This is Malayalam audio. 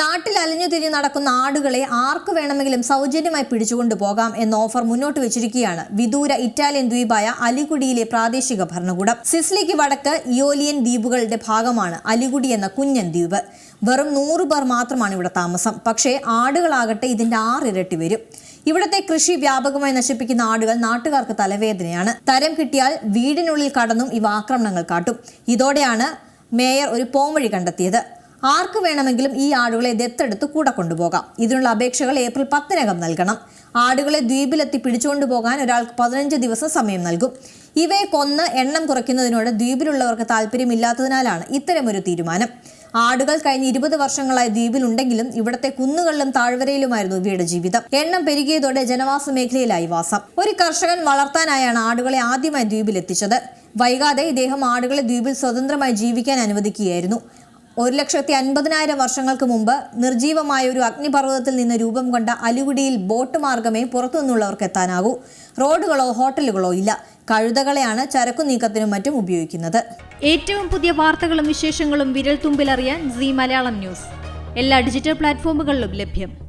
നാട്ടിൽ അലഞ്ഞു തിരിഞ്ഞ് നടക്കുന്ന ആടുകളെ ആർക്ക് വേണമെങ്കിലും സൗജന്യമായി പിടിച്ചുകൊണ്ടു പോകാം എന്ന ഓഫർ മുന്നോട്ട് വെച്ചിരിക്കുകയാണ്. വിദൂര ഇറ്റാലിയൻ ദ്വീപായ അലിഗുഡിയിലെ പ്രാദേശിക ഭരണകൂടം. സിസ്ലിക്ക് വടക്ക് ഇയോലിയൻ ദ്വീപുകളുടെ ഭാഗമാണ് അലിഗുഡി എന്ന കുഞ്ഞൻ ദ്വീപ്. വെറും നൂറ് പേർ മാത്രമാണ് ഇവിടെ താമസം. പക്ഷേ ആടുകളാകട്ടെ ഇതിന്റെ ആറിരട്ടി വരും. ഇവിടത്തെ കൃഷി വ്യാപകമായി നശിപ്പിക്കുന്ന ആടുകൾ നാട്ടുകാർക്ക് തലവേദനയാണ്. തരം കിട്ടിയാൽ വീടിനുള്ളിൽ കടന്നും ഇവ ആക്രമണങ്ങൾ കാട്ടും. ഇതോടെയാണ് മേയർ ഒരു പോംവഴി കണ്ടെത്തിയത്. ആർക്ക് വേണമെങ്കിലും ഈ ആടുകളെ ദത്തെടുത്ത് കൂടെ കൊണ്ടുപോകാം. ഇതിനുള്ള അപേക്ഷകൾ ഏപ്രിൽ പത്തിനകം നൽകണം. ആടുകളെ ദ്വീപിലെത്തി പിടിച്ചുകൊണ്ടു പോകാൻ ഒരാൾക്ക് പതിനഞ്ച് ദിവസം സമയം നൽകും. ഇവയെ കൊന്ന് എണ്ണം കുറയ്ക്കുന്നതിനോട് ദ്വീപിലുള്ളവർക്ക് താല്പര്യമില്ലാത്തതിനാലാണ് ഇത്തരമൊരു തീരുമാനം. ആടുകൾ കഴിഞ്ഞ ഇരുപത് വർഷങ്ങളായി ദ്വീപിലുണ്ടെങ്കിലും ഇവിടത്തെ കുന്നുകളിലും താഴ്വരയിലുമായിരുന്നു ഇവയുടെ ജീവിതം. എണ്ണം പെരുകിയതോടെ ജനവാസ മേഖലയിലായി വാസം. ഒരു കർഷകൻ വളർത്താനായാണ് ആടുകളെ ആദ്യമായി ദ്വീപിലെത്തിച്ചത്. വൈകാതെ ഇദ്ദേഹം ആടുകളെ ദ്വീപിൽ സ്വതന്ത്രമായി ജീവിക്കാൻ അനുവദിക്കുകയായിരുന്നു. ഒരു ലക്ഷത്തി അൻപതിനായിരം വർഷങ്ങൾക്ക് മുമ്പ് നിർജീവമായ ഒരു അഗ്നിപർവതത്തിൽ നിന്ന് രൂപം കൊണ്ട അലുകുടിയിൽ ബോട്ട് മാർഗമേ പുറത്തുനിന്നുള്ളവർക്ക് എത്താനാകൂ. റോഡുകളോ ഹോട്ടലുകളോ ഇല്ല. കഴുതകളെയാണ് ചരക്കു നീക്കത്തിനും മറ്റും ഉപയോഗിക്കുന്നത്. ഏറ്റവും പുതിയ വാർത്തകളും വിശേഷങ്ങളും വിരൽ തുമ്പിലറിയാൻ സി മലയാളം ന്യൂസ്. എല്ലാ ഡിജിറ്റൽ പ്ലാറ്റ്ഫോമുകളിലും ലഭ്യം.